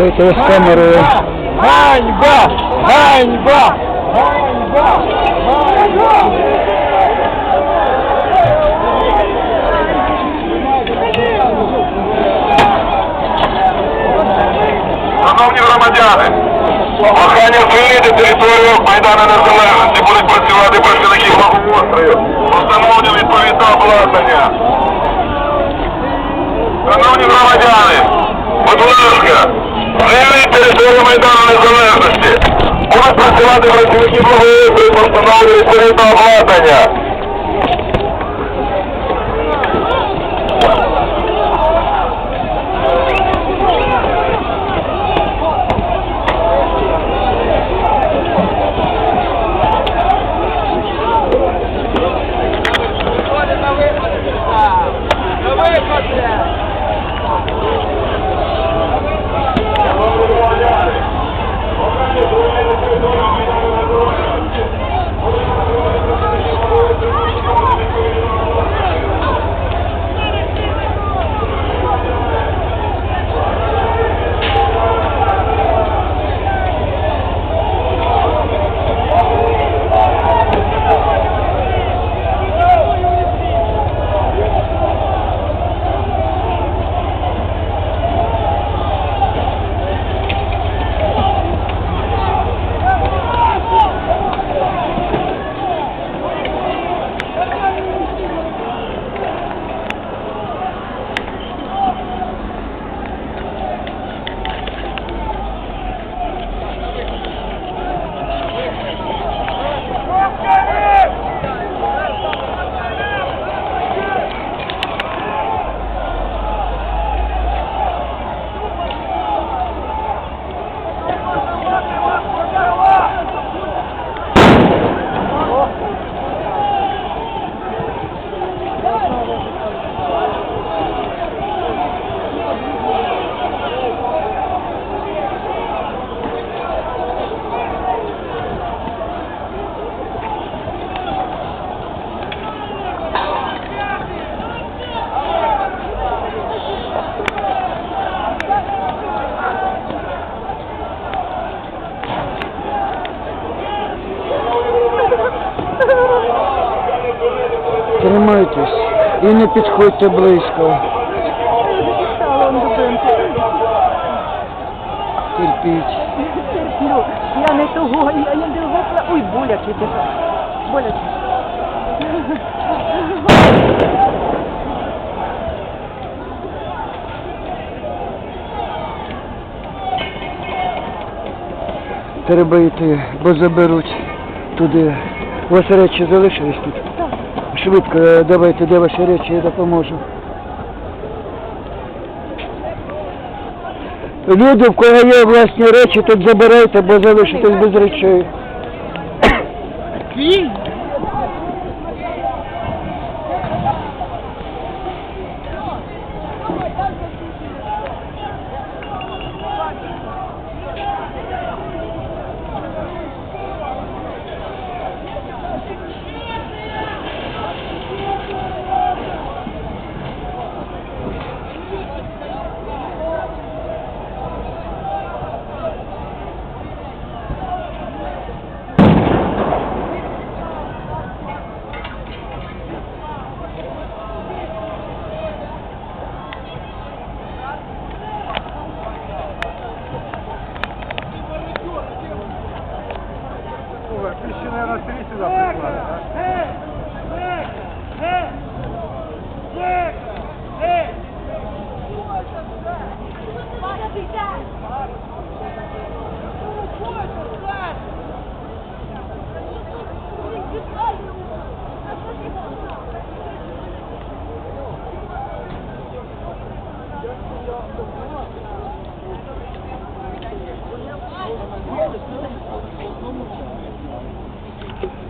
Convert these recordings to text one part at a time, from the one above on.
Дайте з камерою. Ганьба! Ганьба! Ганьба! Ганьба! Шановні громадяни, прохання звільнити територію Майдану Незалежності будуть працювати працівники благоустрою, встановлення відповідного обладнання. Шановні громадяни, будь ласка, звільніть Майдану Незалежності. Будуть працювати працівники благоустрою, постанови відповідного обладнання. І не підходьте близько. Терпіть. терплю. Я не того, я не того. Ой, боляче тебе. Боляче. Треба йти, бо заберуть туди. У вас речі залишились тут? Швидко, е, давайте, де ваші речі, я допоможу. Люди, в кого є власні речі, тут забирайте, бо залишитесь без речей. Ты еще, наверное, три сюда прислали, да?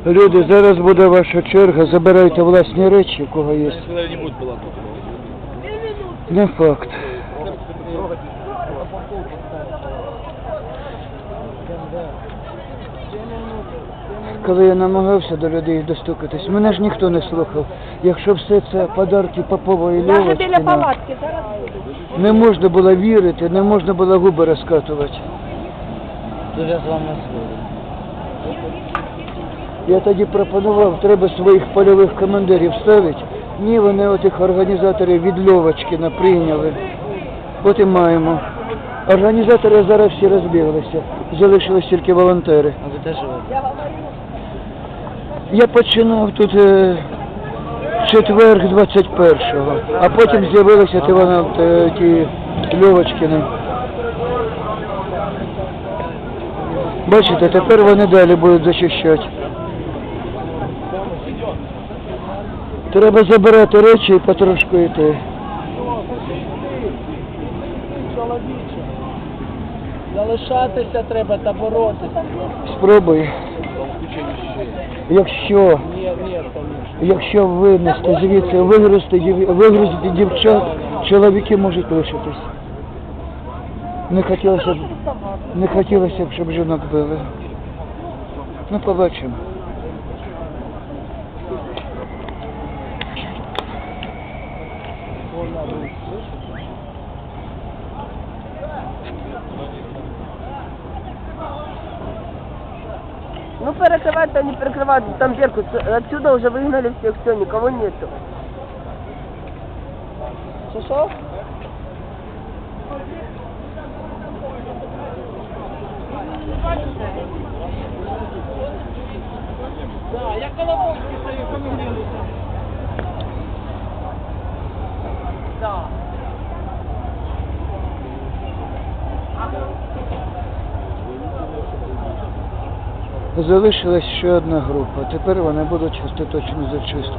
Люди, зараз буде ваша черга, забирайте власні речі, у кого є. Не факт. коли я намагався до людей достукатись, мене ж ніхто не слухав. Якщо все це подарки Льовочкіна, зараз не можна було вірити, не можна було губи розкатувати. Тут я з вами згоден. Я тоді пропонував, треба своїх польових командирів ставити. Ні, вони отих організаторів від Льовочкіна прийняли. От і маємо. Організатори зараз всі розбіглися, залишились тільки волонтери. А ви живете? Я починав тут е, четверг 21-го, а потім з'явилися ті, вона- е, ті Льовочкіни. Бачите, тепер вони далі будуть зачищати. Треба забирати речі і потрошку йти. Залишатися треба та боротися. Спробуй. Якщо, якщо винести звідси, вигрузити дівчат, чоловіки можуть лишитись. Не хотілося б, не хотілося б, щоб жінок били. Ну, побачимо. Ну перекрывать-то не перекрывать, там Беркут, отсюда уже выгнали всех, все, никого нету. Что, что? Да, я Колобовський стою, фамілію. Залишилась ще одна група. Тепер вони будуть остаточну зачистку.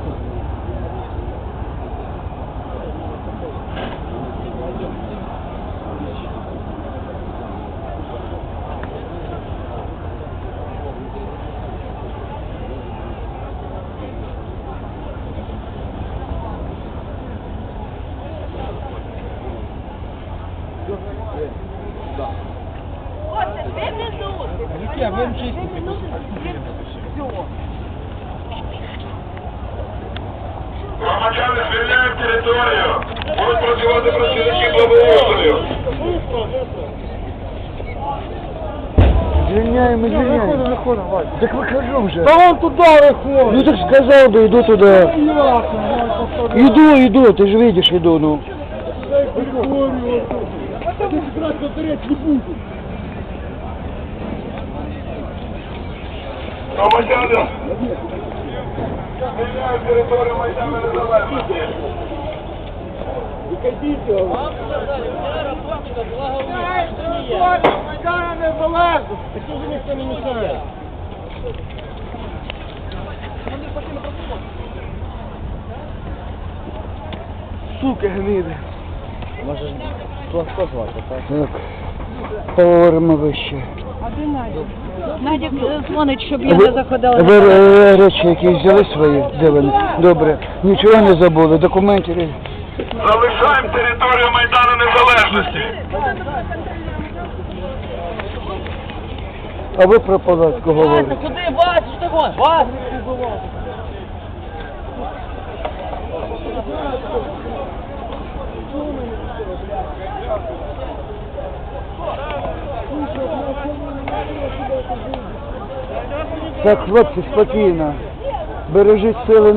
Громадяни звільняють територію. Будуть працювати працівники благоустрою. Звільняємо, звільняємо. Так вихожу вже. Та вон туди виходить. Ну так сказав, да йду туди. Іду, іду, ти ж видиш, іду, ну. Громадяни звільняють територію Майдану Незалежності. Майдана не залежу. Так вже ніхто не мішає. Сука гниди. Може, Славко звати, так? Так. Поговоримо вище. Надя е, дзвонить, щоб Ви, ви е, речі якісь взяли свої? Де вони? Добре. Нічого не забули. Документів. Залишаємо територію Майдану Незалежності. А ви про палатку говорите. Куди, вас? що ти Так, хлопці, спокійно. Бережіть сили